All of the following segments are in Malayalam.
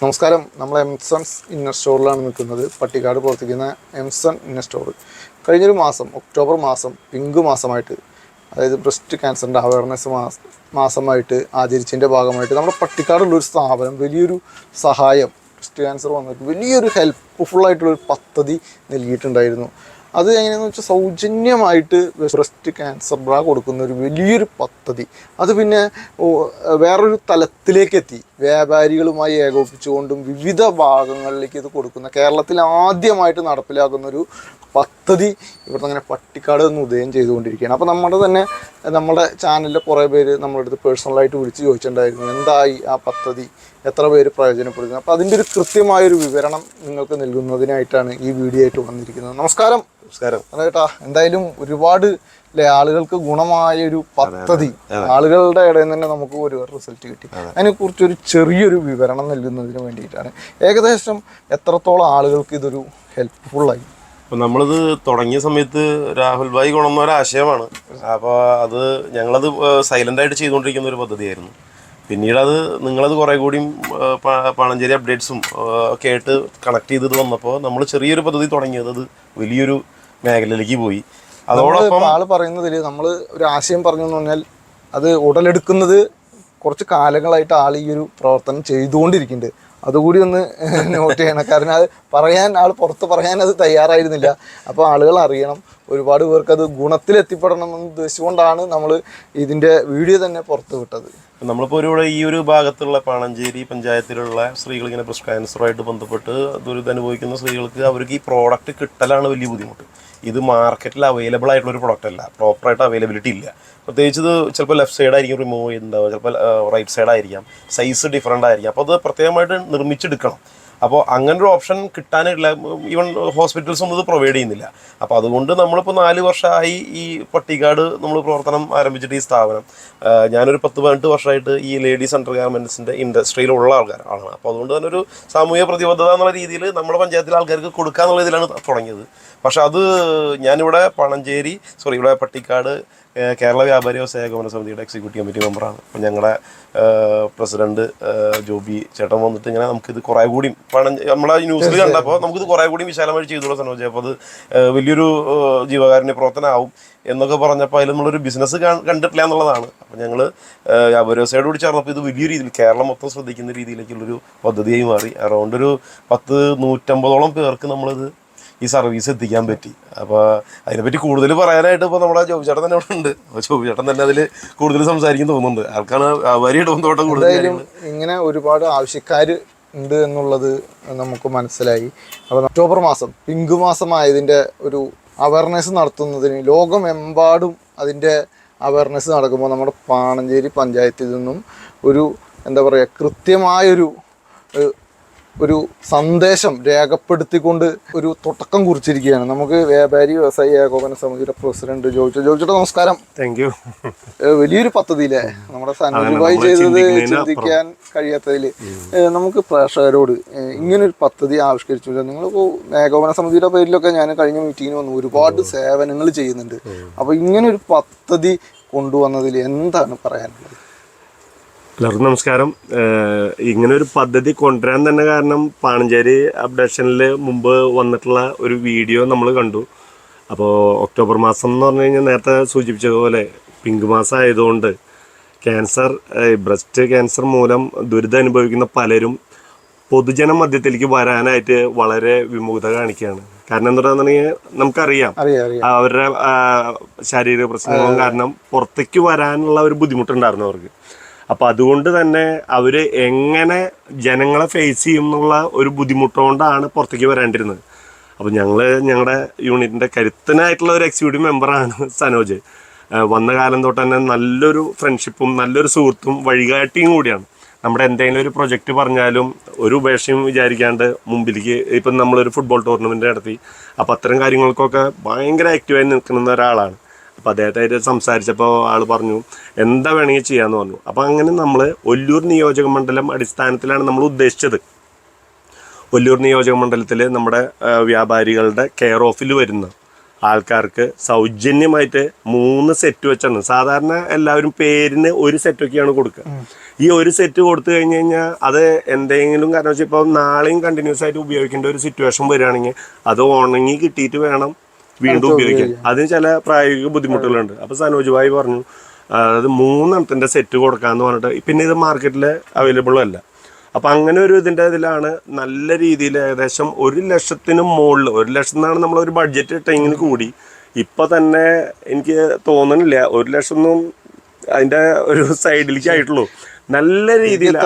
നമസ്കാരം. നമ്മൾ എംസൺസ് ഇന്നർ സ്റ്റോറിലാണ് നിൽക്കുന്നത്. പട്ടിക്കാട് പ്രവർത്തിക്കുന്ന എംസൺ ഇന്നർ സ്റ്റോർ. കഴിഞ്ഞൊരു മാസം ഒക്ടോബർ മാസം പിങ്ക് മാസമായിട്ട് അതായത് ബ്രസ്റ്റ് ക്യാൻസറിന്റെ അവയർനെസ് മാസ മാസമായിട്ട് ആചരിച്ചതിന്റെ ഭാഗമായിട്ട് നമ്മുടെ പട്ടിക്കാടുള്ളൊരു സ്ഥാപനം വലിയൊരു സഹായം ബ്രസ്റ്റ് ക്യാൻസർ വന്നിട്ട് വലിയൊരു ഹെൽപ്പ്ഫുള്ളായിട്ടുള്ളൊരു പദ്ധതി നൽകിയിട്ടുണ്ടായിരുന്നു. അത് എങ്ങനെയാണെന്ന് വെച്ചാൽ സൗജന്യമായിട്ട് ബ്രസ്റ്റ് ക്യാൻസർ ബ്രാ കൊടുക്കുന്ന ഒരു വലിയൊരു പദ്ധതി. അത് പിന്നെ വേറൊരു തലത്തിലേക്ക് എത്തി വ്യാപാരികളുമായി ഏകോപിപ്പിച്ചുകൊണ്ടും വിവിധ ഭാഗങ്ങളിലേക്ക് ഇത് കൊടുക്കുന്ന കേരളത്തിൽ ആദ്യമായിട്ട് നടപ്പിലാക്കുന്ന ഒരു പദ്ധതി ഇവിടുന്ന് അങ്ങനെ പട്ടിക്കാട് നിന്ന് ഉദയം ചെയ്തുകൊണ്ടിരിക്കുകയാണ്. അപ്പോൾ നമ്മുടെ തന്നെ നമ്മുടെ ചാനലിൽ കുറേ പേര് നമ്മളുടെ അടുത്ത് പേഴ്സണലായിട്ട് വിളിച്ച് ചോദിച്ചിട്ടുണ്ടായിരുന്നു എന്തായി ആ പദ്ധതി? എത്ര പേര് പ്രയോജനപ്പെടുത്തുന്നത് അപ്പോൾ അതിന്റെ ഒരു കൃത്യമായൊരു വിവരണം നിങ്ങൾക്ക് നൽകുന്നതിനായിട്ടാണ് ഈ വീഡിയോ ആയിട്ട് വന്നിരിക്കുന്നത്. നമസ്കാരം. നമസ്കാരം. ചേട്ടാ എന്തായാലും ഒരുപാട് അല്ലെ ആളുകൾക്ക് ഗുണമായ ഒരു പദ്ധതി ആളുകളുടെ ഇടയിൽ നിന്ന് തന്നെ നമുക്ക് ഒരു റിസൾട്ട് കിട്ടി. അതിനെ കുറിച്ച് ഒരു ചെറിയൊരു വിവരണം നൽകുന്നതിന് വേണ്ടിയിട്ടാണ്. ഏകദേശം എത്രത്തോളം ആളുകൾക്ക് ഇതൊരു ഹെൽപ്ഫുള്ളായി അപ്പം നമ്മളിത് തുടങ്ങിയ സമയത്ത് രാഹുൽ ഭായി കൊണ്ടുവന്ന ഒരാശയമാണ് അപ്പോൾ അത് ഞങ്ങളത് സൈലന്റായിട്ട് ചെയ്തുകൊണ്ടിരിക്കുന്ന ഒരു പദ്ധതിയായിരുന്നു. പിന്നീട് അത് നിങ്ങളത് കുറേ കൂടിയും പാണഞ്ചേരി അപ്ഡേറ്റ്സും ഒക്കെ ആയിട്ട് കണക്ട് ചെയ്തത് വന്നപ്പോൾ നമ്മൾ ചെറിയൊരു പദ്ധതി തുടങ്ങിയത് അത് വലിയൊരു മേഖലയിലേക്ക് പോയി. അതോടൊപ്പം ആൾ പറയുന്നതിൽ നമ്മൾ ഒരു ആശയം പറഞ്ഞു എന്ന് പറഞ്ഞാൽ അത് ഉടലെടുക്കുന്നത് കുറച്ച് കാലങ്ങളായിട്ട് ആൾ ഈ ഒരു പ്രവർത്തനം ചെയ്തുകൊണ്ടിരിക്കുന്നുണ്ട്. അതുകൂടി ഒന്ന് നോട്ട് ചെയ്യണം. കാരണം അത് പറയാൻ ആൾ പുറത്ത് പറയാൻ അത് തയ്യാറായിരുന്നില്ല. അപ്പോൾ ആളുകൾ അറിയണം. ഒരുപാട് പേർക്ക് അത് ഗുണത്തിൽ എത്തിപ്പെടണം എന്ന് ഉദ്ദേശിച്ചുകൊണ്ടാണ് നമ്മൾ ഇതിന്റെ വീഡിയോ തന്നെ പുറത്ത് വിട്ടത്. നമ്മളിപ്പോൾ ഒരു ഈ ഒരു ഭാഗത്തുള്ള പാണഞ്ചേരി പഞ്ചായത്തിലുള്ള സ്ത്രീകൾ ഇങ്ങനെ ബ്രസ്റ്റ് ക്യാൻസറുമായിട്ട് ബന്ധപ്പെട്ട് ദുരിതം അനുഭവിക്കുന്ന സ്ത്രീകൾക്ക് അവർക്ക് ഈ പ്രോഡക്റ്റ് കിട്ടലാണ് വലിയ ബുദ്ധിമുട്ട്. ഇത് മാർക്കറ്റിൽ അവൈലബിൾ ആയിട്ടുള്ള ഒരു പ്രോഡക്റ്റ് അല്ല. പ്രോപ്പറായിട്ട് അവൈലബിലിറ്റി ഇല്ല. പ്രത്യേകിച്ച് ഇത് ചിലപ്പോൾ ലെഫ്റ്റ് സൈഡ് ആയിരിക്കും റിമൂവ് ചെയ്യുന്നുണ്ടാവുക. ചിലപ്പോൾ റൈറ്റ് സൈഡ് ആയിരിക്കാം. സൈസ് ഡിഫറെന്റ് ആയിരിക്കാം. അപ്പോൾ അത് പ്രത്യേകമായിട്ട് നിർമ്മിച്ചെടുക്കണം. അപ്പോൾ അങ്ങനെ ഒരു ഓപ്ഷൻ കിട്ടാനില്ല. ഈവൻ ഹോസ്പിറ്റൽസ് ഒന്നും ഇത് പ്രൊവൈഡ് ചെയ്യുന്നില്ല. അപ്പോൾ അതുകൊണ്ട് നമ്മളിപ്പോൾ നാല് വർഷമായി ഈ പട്ടിക്കാട് നമ്മൾ പ്രവർത്തനം ആരംഭിച്ചിട്ട് ഈ സ്ഥാപനം. ഞാനൊരു പത്ത് പതിനെട്ട് വർഷമായിട്ട് ഈ ലേഡീസ് അണ്ടർ ഗാർമെന്റ്സിന്റെ ഇൻഡസ്ട്രിയിലുള്ള ആൾക്കാർ ആളാണ് അപ്പോൾ അതുകൊണ്ട് തന്നെ ഒരു സാമൂഹ്യ പ്രതിബദ്ധത എന്നുള്ള രീതിയിൽ നമ്മുടെ പഞ്ചായത്തിലെ ആൾക്കാർക്ക് കൊടുക്കുക എന്നുള്ള ഇതിലാണ് തുടങ്ങിയത്. പക്ഷെ അത് ഞാനിവിടെ പണഞ്ചേരി സോറി ഇവിടെ പട്ടിക്കാട് കേരള വ്യാപാരി വ്യവസായ ഏകോപന സമിതിയുടെ എക്സിക്യൂട്ടീവ് കമ്മിറ്റി മെമ്പറാണ് അപ്പം ഞങ്ങളുടെ പ്രസിഡന്റ് ജോബി ചേട്ടൻ വന്നിട്ട് ഇങ്ങനെ നമുക്കിത് കുറേ കൂടി പണം നമ്മളെ ന്യൂസിൽ കണ്ടപ്പോൾ നമുക്കിത് കുറേ കൂടി വിശാലമായി ചെയ്തുള്ള സനോജ്. അപ്പോൾ അത് വലിയൊരു ജീവകാരുണ്യ പ്രവർത്തനമാവും എന്നൊക്കെ പറഞ്ഞപ്പോൾ അതിൽ നമ്മളൊരു ബിസിനസ് കണ്ടിട്ടില്ല എന്നുള്ളതാണ്. അപ്പം ഞങ്ങൾ വ്യാപാരി വ്യവസായയോട് കൂടി ചേർന്നപ്പോൾ ഇത് വലിയ രീതിയിൽ കേരളം മൊത്തം ശ്രദ്ധിക്കുന്ന രീതിയിലേക്കുള്ളൊരു പദ്ധതിയായി മാറി. അറൗണ്ട് ഒരു പത്ത് നൂറ്റമ്പതോളം പേർക്ക് നമ്മളിത് ഈ സർവീസ് എത്തിക്കാൻ പറ്റി. അപ്പോൾ അതിനെപ്പറ്റി കൂടുതൽ പറയാനായിട്ട് ഇപ്പോൾ നമ്മുടെ ജോബിചേട്ടൻ തന്നെ അവിടെ ഉണ്ട്. അപ്പോൾ ജോബിചേട്ടൻ തന്നെ അതിൽ കൂടുതൽ സംസാരിക്കും തോന്നുന്നുണ്ട്. ആൾക്കാണ് വ്യാപാരിയായിട്ട് ബന്ധപ്പെട്ട കൂടുതൽ ഇങ്ങനെ ഒരുപാട് ആവശ്യക്കാർ ഉണ്ട് എന്നുള്ളത് നമുക്ക് മനസ്സിലായി. അപ്പോൾ ഒക്ടോബർ മാസം പിങ്ക് മാസം ആയതിന്റെ ഒരു അവയർനെസ് നടത്തുന്നതിന് ലോകമെമ്പാടും അതിന്റെ അവയർനെസ് നടക്കുമ്പോൾ നമ്മുടെ പാണഞ്ചേരി പഞ്ചായത്തിൽ നിന്നും ഒരു എന്താ പറയുക കൃത്യമായൊരു ഒരു സന്ദേശം രേഖപ്പെടുത്തിക്കൊണ്ട് ഒരു തുടക്കം കുറിച്ചിരിക്കുകയാണ്. നമുക്ക് വ്യാപാരി വ്യവസായി ഏകോപന സമിതിയുടെ പ്രസിഡന്റ് ജോയിച്ചു ജോയിച്ചോട്ടെ നമസ്കാരം. താങ്ക് യു വലിയൊരു പദ്ധതിയില്ലേ? നമ്മുടെ സനോജുബായി ചെയ്തത് ചിന്തിക്കാൻ കഴിയാത്തതിൽ നമുക്ക് പ്രേക്ഷകരോട് ഇങ്ങനൊരു പദ്ധതി ആവിഷ്കരിച്ചു. നിങ്ങളിപ്പോൾ ഏകോപന സമിതിയുടെ പേരിലൊക്കെ ഞാൻ കഴിഞ്ഞ മീറ്റിങ്ങിന് വന്നു. ഒരുപാട് സേവനങ്ങൾ ചെയ്യുന്നുണ്ട്. അപ്പോൾ ഇങ്ങനൊരു പദ്ധതി കൊണ്ടുവന്നതിൽ എന്താണ് പറയാനുള്ളത്? എല്ലാവർക്കും നമസ്കാരം. ഇങ്ങനെ ഒരു പദ്ധതി കൊണ്ടുവരാൻ തന്നെ കാരണം പാണഞ്ചേരി അപ്ഡേഷനിൽ മുമ്പ് വന്നിട്ടുള്ള ഒരു വീഡിയോ നമ്മൾ കണ്ടു. അപ്പോൾ ഒക്ടോബർ മാസം എന്ന് പറഞ്ഞു കഴിഞ്ഞാൽ നേരത്തെ സൂചിപ്പിച്ചതുപോലെ പിങ്ക് മാസം ആയതുകൊണ്ട് ക്യാൻസർ ബ്രസ്റ്റ് ക്യാൻസർ മൂലം ദുരിതം അനുഭവിക്കുന്ന പലരും പൊതുജന മധ്യത്തിലേക്ക് വരാനായിട്ട് വളരെ വിമുഖത കാണിക്കുകയാണ്. കാരണം എന്താ പറയുക നമുക്കറിയാം അവരുടെ ശാരീരിക പ്രശ്നങ്ങളും കാരണം പുറത്തേക്ക് വരാനുള്ള ഒരു ബുദ്ധിമുട്ടുണ്ടായിരുന്നു അവർക്ക്. അപ്പൊ അതുകൊണ്ട് തന്നെ അവർ എങ്ങനെ ജനങ്ങളെ ഫേസ് ചെയ്യും എന്നുള്ള ഒരു ബുദ്ധിമുട്ടുകൊണ്ടാണ് പുറത്തേക്ക് വരാണ്ടിരുന്നത്. അപ്പോൾ ഞങ്ങൾ ഞങ്ങളുടെ യൂണിറ്റിന്റെ കരുത്തനായിട്ടുള്ള ഒരു എക്സിക്യൂട്ടീവ് മെമ്പറാണ് സനോജ്. വന്ന കാലം തൊട്ട് തന്നെ നല്ലൊരു ഫ്രണ്ട്ഷിപ്പും നല്ലൊരു സുഹൃത്തും വഴികാട്ടിയും കൂടിയാണ്. നമ്മുടെ എന്തെങ്കിലും ഒരു പ്രൊജക്റ്റ് പറഞ്ഞാലും ഒരു ഉപേക്ഷയും വിചാരിക്കാണ്ട് മുമ്പിലേക്ക് ഇപ്പം നമ്മളൊരു ഫുട്ബോൾ ടൂർണമെന്റ് നടത്തി. അപ്പം അത്തരം കാര്യങ്ങൾക്കൊക്കെ ഭയങ്കര ആക്റ്റീവായി നിൽക്കുന്ന ഒരാളാണ്. അപ്പം അദ്ദേഹത്തായിട്ട് സംസാരിച്ചപ്പോൾ ആൾ പറഞ്ഞു എന്താ വേണമെങ്കിൽ ചെയ്യാന്ന് പറഞ്ഞു. അപ്പോൾ അങ്ങനെ നമ്മൾ ഒല്ലൂർ നിയോജക മണ്ഡലം അടിസ്ഥാനത്തിലാണ് നമ്മൾ ഉദ്ദേശിച്ചത്. ഒല്ലൂർ നിയോജക മണ്ഡലത്തിൽ നമ്മുടെ വ്യാപാരികളുടെ കെയർ ഓഫിൽ വരുന്ന ആൾക്കാർക്ക് സൗജന്യമായിട്ട് മൂന്ന് സെറ്റ് വെച്ചാണ്. സാധാരണ എല്ലാവരും പേരിന് ഒരു സെറ്റൊക്കെയാണ് കൊടുക്കുക. ഈ ഒരു സെറ്റ് കൊടുത്തു കഴിഞ്ഞ് കഴിഞ്ഞാൽ അത് എന്തെങ്കിലും കാരണം വെച്ചാൽ ഇപ്പോൾ നാളെയും കണ്ടിന്യൂസ് ആയിട്ട് ഉപയോഗിക്കേണ്ട ഒരു സിറ്റുവേഷൻ വരികയാണെങ്കിൽ അത് ഉണങ്ങി കിട്ടിയിട്ട് വേണം വീണ്ടും ഉപയോഗിക്കാം. അതിന് ചില പ്രായോഗിക ബുദ്ധിമുട്ടുകളുണ്ട്. അപ്പോൾ സനോജ് ഭായി പറഞ്ഞു അതായത് മൂന്നെണ്ണത്തിന്റെ മൂന്നെണ്ണത്തിന്റെ സെറ്റ് കൊടുക്കാന്ന് പറഞ്ഞിട്ട് പിന്നെ ഇത് മാർക്കറ്റിൽ അവൈലബിളും അല്ല. അപ്പം അങ്ങനെ ഒരു ഇതിന്റെ ഇതിലാണ് നല്ല രീതിയിൽ ഏകദേശം ഒരു ലക്ഷത്തിന് മുകളിൽ ഒരു ലക്ഷം എന്നാണ് നമ്മൾ ഒരു ബഡ്ജറ്റ് ഇട്ടെങ്കിലും കൂടി. ഇപ്പം തന്നെ എനിക്ക് തോന്നുന്നില്ല ഒരു ലക്ഷം ഒന്നും അതിന്റെ ഒരു സൈഡിലേക്ക് ആയിട്ടുള്ളൂ. നല്ല രീതിയിൽ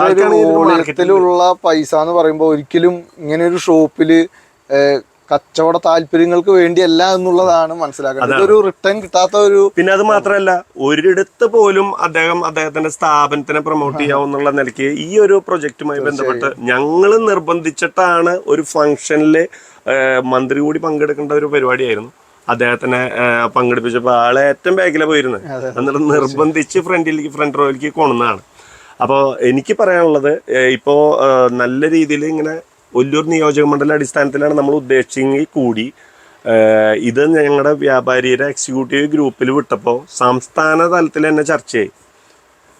മാർക്കറ്റിലുള്ള പൈസ എന്ന് പറയുമ്പോൾ ഒരിക്കലും ഇങ്ങനെ ഒരു ഷോപ്പിൽ കച്ചവട താല്പര്യങ്ങൾക്ക് വേണ്ടിയല്ല എന്നുള്ളതാണ് മനസ്സിലാക്കേണ്ടത്. ഇതൊരു റിട്ടേൺ കിട്ടാത്ത ഒരു പിന്നെ അത് മാത്രമല്ല ഒരിടത്ത് പോലും അദ്ദേഹം അദ്ദേഹത്തിന്റെ സ്ഥാപനത്തിനെ പ്രൊമോട്ട് ചെയ്യാവുന്നുള്ള നിലയ്ക്ക് ഈ ഒരു പ്രൊജക്റ്റുമായി ബന്ധപ്പെട്ട് ഞങ്ങൾ നിർബന്ധിച്ചിട്ടാണ് ഒരു ഫംഗ്ഷനിൽ മന്ത്രി കൂടി പങ്കെടുക്കേണ്ട ഒരു പരിപാടിയായിരുന്നു. അദ്ദേഹത്തിനെ പങ്കെടുപ്പിച്ചപ്പോ പങ്കെടുപ്പിച്ചപ്പോൾ ആളെ ഏറ്റവും ബാക്കിലെ പോയിരുന്നത് എന്നിട്ട് നിർബന്ധിച്ച് ഫ്രണ്ടിലേക്ക് ഫ്രണ്ട് റോയിലേക്ക് കൊണ്ടുവന്നതാണ് അപ്പോൾ എനിക്ക് പറയാനുള്ളത് ഇപ്പോൾ ഇപ്പോ നല്ല രീതിയിൽ ഇങ്ങനെ ഒല്ലൂർ നിയോജക മണ്ഡല അടിസ്ഥാനത്തിലാണ് നമ്മൾ ഉദ്ദേശിച്ചെങ്കിൽ കൂടി ഇത് ഞങ്ങളുടെ വ്യാപാരിയുടെ എക്സിക്യൂട്ടീവ് ഗ്രൂപ്പിൽ വിട്ടപ്പോൾ സംസ്ഥാന തലത്തിൽ തന്നെ ചർച്ചയായി.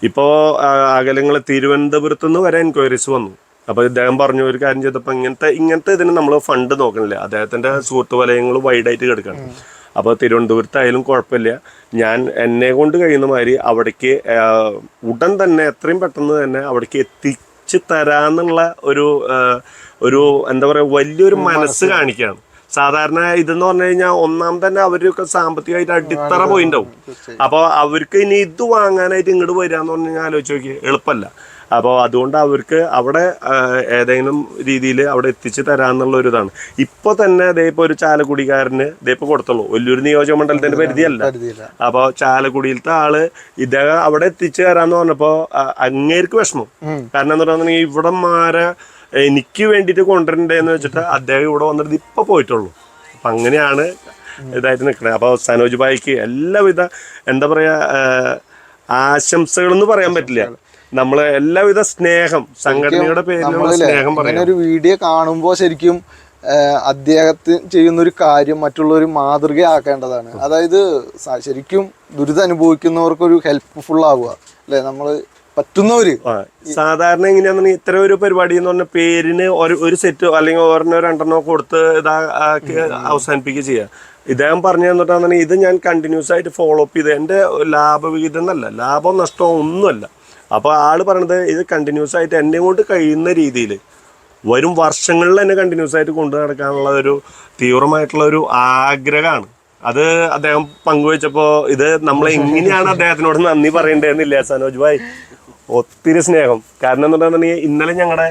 ഇപ്പോൾ അകലങ്ങൾ തിരുവനന്തപുരത്തു നിന്ന് വരെ എൻക്വയറീസ് വന്നു. അപ്പോൾ ഇദ്ദേഹം പറഞ്ഞു ഒരു കാര്യം ചെയ്തപ്പോൾ ഇങ്ങനത്തെ ഇങ്ങനത്തെ ഇതിന് നമ്മൾ ഫണ്ട് നോക്കണില്ല. അദ്ദേഹത്തിന്റെ സുഹൃത്ത് വലയങ്ങൾ വൈഡായിട്ട് കിടക്കണം. അപ്പോൾ തിരുവനന്തപുരത്തായാലും കുഴപ്പമില്ല. ഞാൻ എന്നെ കൊണ്ട് കഴിയുന്ന മാതിരി അവിടേക്ക് ഉടൻ തന്നെ എത്രയും പെട്ടെന്ന് തന്നെ അവിടേക്ക് എത്തിച്ച് തരാന്നുള്ള ഒരു ഒരു എന്താ പറയുക വലിയൊരു മനസ്സ് കാണിക്കുകയാണ് സാധാരണ ഇതെന്ന് പറഞ്ഞു കഴിഞ്ഞാൽ ഒന്നാം തന്നെ അവരൊക്കെ സാമ്പത്തികമായിട്ട് അടിത്തറ പോയിണ്ടാവും. അപ്പോൾ അവർക്ക് ഇനി ഇത് വാങ്ങാനായിട്ട് ഇങ്ങോട്ട് വരിക എന്ന് പറഞ്ഞു കഴിഞ്ഞാൽ ആലോചിച്ച് നോക്കി എളുപ്പമല്ല അപ്പോൾ അതുകൊണ്ട് അവർക്ക് അവിടെ ഏതെങ്കിലും രീതിയിൽ അവിടെ എത്തിച്ച് തരാന്നുള്ള ഒരു ഇതാണ് ഇപ്പോൾ തന്നെ ഇപ്പോൾ ഒരു ചാലക്കുടിക്കാരന് ദേ ഇപ്പോൾ കൊടുത്തുള്ളൂ. വലിയൊരു നിയോജക മണ്ഡലത്തിന്റെ പരിധിയല്ല. അപ്പോൾ ചാലക്കുടിയിലത്തെ ആൾ ഇദ്ദേഹം അവിടെ എത്തിച്ചു തരാന്ന് പറഞ്ഞപ്പോൾ അങ്ങേർക്ക് വിഷമം. കാരണം എന്ന് പറയുക ഇവിടെ മാരെ എനിക്ക് വേണ്ടിയിട്ട് കൊണ്ടുവരണ്ടേന്ന് വെച്ചിട്ട് അദ്ദേഹം ഇവിടെ വന്നിട്ട് ഇപ്പൊ പോയിട്ടുള്ളൂ. അപ്പൊ അങ്ങനെയാണ് ഇതായിട്ട് നിൽക്കണേ അപ്പോൾ സനോജ് ഭായിക്ക് എല്ലാവിധ എന്താ പറയാ ആശംസകളെന്ന് പറയാൻ പറ്റില്ല. നമ്മൾ എല്ലാവിധ സ്നേഹം സംഘടനയുടെ പേരിലുള്ള സ്നേഹം പറയുന്നത് പറയാം. ഒരു വീഡിയോ കാണുമ്പോൾ ശരിക്കും അദ്ദേഹത്തിന് ചെയ്യുന്ന ഒരു കാര്യം മറ്റുള്ളവർ മാതൃകയാക്കേണ്ടതാണ്. അതായത് ശരിക്കും ദുരിതം അനുഭവിക്കുന്നവർക്കൊരു ഹെൽപ്ഫുൾ ആവുക. അല്ലെ? നമ്മൾ പറ്റുന്നവര് സാധാരണ എങ്ങനെയാണെന്ന് ഇത്ര ഒരു പരിപാടി എന്ന് പറഞ്ഞ പേരിന് ഒരു ഒരു സെറ്റ് അല്ലെങ്കിൽ ഒരെണ്ണോ രണ്ടെണ്ണോ കൊടുത്ത് ഇതാ അവസാനിപ്പിക്കുക ചെയ്യുക ഇദ്ദേഹം പറഞ്ഞു തന്നിട്ടാണെന്നുണ്ടെങ്കിൽ ഇത് ഞാൻ കണ്ടിന്യൂസ് ആയിട്ട് ഫോളോ അപ്പ് ചെയ്ത് എന്റെ ലാഭവിഹിതം എന്നല്ല ലാഭം നഷ്ടമോ ഒന്നുമല്ല. അപ്പോൾ ആൾ പറയണത് ഇത് കണ്ടിന്യൂസ് ആയിട്ട് എന്നെ കൊണ്ട് കഴിയുന്ന രീതിയിൽ വരും വർഷങ്ങളിൽ തന്നെ കണ്ടിന്യൂസ് ആയിട്ട് കൊണ്ടു നടക്കാനുള്ള ഒരു തീവ്രമായിട്ടുള്ള ഒരു ആഗ്രഹമാണ്. അത് അദ്ദേഹം പങ്കുവെച്ചപ്പോൾ ഇത് നമ്മൾ എങ്ങനെയാണ് അദ്ദേഹത്തിനോട് നന്ദി പറയേണ്ടതെന്നില്ല സനോജ് ഭായ്? ഒത്തിരി സ്നേഹം. കാരണം എന്ന് പറഞ്ഞിട്ടുണ്ടെങ്കിൽ ഇന്നലെ ഞങ്ങളുടെ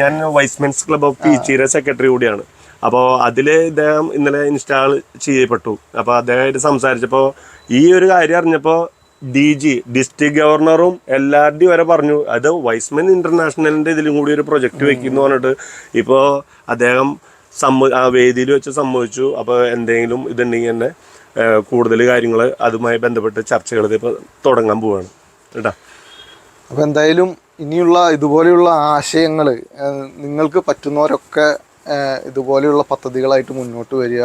ഞാൻ വൈസ്മെൻസ് ക്ലബ് ഓഫ് പീച്ചീരെ സെക്രട്ടറി കൂടിയാണ്. അപ്പോൾ അതിൽ ഇദ്ദേഹം ഇന്നലെ ഇൻസ്റ്റാൾ ചെയ്യപ്പെട്ടു. അപ്പോൾ അദ്ദേഹമായിട്ട് സംസാരിച്ചപ്പോൾ ഈ ഒരു കാര്യം അറിഞ്ഞപ്പോൾ ഡി ജി ഡിസ്ട്രിക്ട് ഗവർണറും എല്ലാവരുടെയും വരെ പറഞ്ഞു. അത് വൈസ്മെൻ ഇന്റർനാഷണലിന്റെ ഇതിലും കൂടി ഒരു പ്രൊജക്ട് വെക്കുന്നു പറഞ്ഞിട്ട് ഇപ്പോൾ അദ്ദേഹം സമ്മ ആ വേദിയിൽ വെച്ച് സമ്മതിച്ചു. അപ്പോൾ എന്തെങ്കിലും ഇതുണ്ടെങ്കിൽ തന്നെ കൂടുതൽ കാര്യങ്ങൾ അതുമായി ബന്ധപ്പെട്ട് ചർച്ചകൾ ഇപ്പോൾ തുടങ്ങാൻ പോവാണ്. കേട്ടോ? അപ്പോൾ എന്തായാലും ഇനിയുള്ള ഇതുപോലെയുള്ള ആശയങ്ങൾ നിങ്ങൾക്ക് പറ്റുന്നവരൊക്കെ ഇതുപോലെയുള്ള പദ്ധതികളായിട്ട് മുന്നോട്ട് വരിക.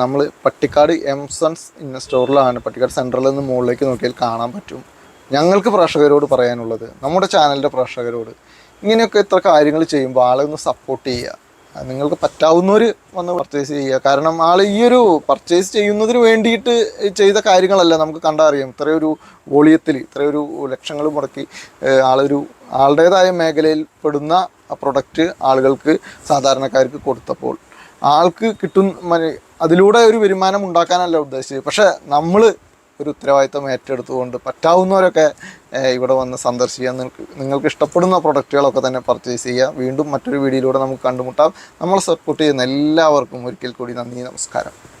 നമ്മൾ പട്ടിക്കാട് എംസൺസ് ഇന്ന സ്റ്റോറിലാണ് പട്ടിക്കാട് സെൻട്രലിൽ നിന്ന് മുകളിലേക്ക് നോക്കിയാൽ കാണാൻ പറ്റും. ഞങ്ങൾക്ക് പ്രേക്ഷകരോട് പറയാനുള്ളത് നമ്മുടെ ചാനലിന്റെ പ്രേക്ഷകരോട് ഇങ്ങനെയൊക്കെ ഇത്ര കാര്യങ്ങൾ ചെയ്യുമ്പോൾ ആളെ ഒന്ന് സപ്പോർട്ട് ചെയ്യുക. നിങ്ങൾക്ക് പറ്റാവുന്നവർ വന്ന് പർച്ചേസ് ചെയ്യുക. കാരണം ആൾ ഈ ഒരു പർച്ചേസ് ചെയ്യുന്നതിന് വേണ്ടിയിട്ട് ചെയ്ത കാര്യങ്ങളല്ല നമുക്ക് കണ്ടറിയാം. ഇത്രയൊരു വോളിയത്തിൽ ഇത്രയൊരു ലക്ഷങ്ങൾ മുടക്കി ആളൊരു ആളുടേതായ മേഖലയിൽ പെടുന്ന പ്രൊഡക്റ്റ് ആളുകൾക്ക് സാധാരണക്കാർക്ക് കൊടുത്തപ്പോൾ. ആൾക്ക് കിട്ടും അതിലൂടെ ഒരു വരുമാനം ഉണ്ടാക്കാനല്ല ഉദ്ദേശിച്ചത്. പക്ഷേ നമ്മൾ ഒരു ഉത്തരവാദിത്തം ഏറ്റെടുത്തുകൊണ്ട് പറ്റാവുന്നവരൊക്കെ ഇവിടെ വന്ന് സന്ദർശിക്കുക. നിങ്ങൾക്ക് ഇഷ്ടപ്പെടുന്ന പ്രൊഡക്റ്റുകളൊക്കെ തന്നെ പർച്ചേസ് ചെയ്യുക. വീണ്ടും മറ്റൊരു വീഡിയോയിലൂടെ നമുക്ക് കണ്ടുമുട്ടാം. നമ്മളെ സപ്പോർട്ട് ചെയ്യുന്ന എല്ലാവർക്കും ഒരിക്കൽ കൂടി നന്ദി നമസ്കാരം.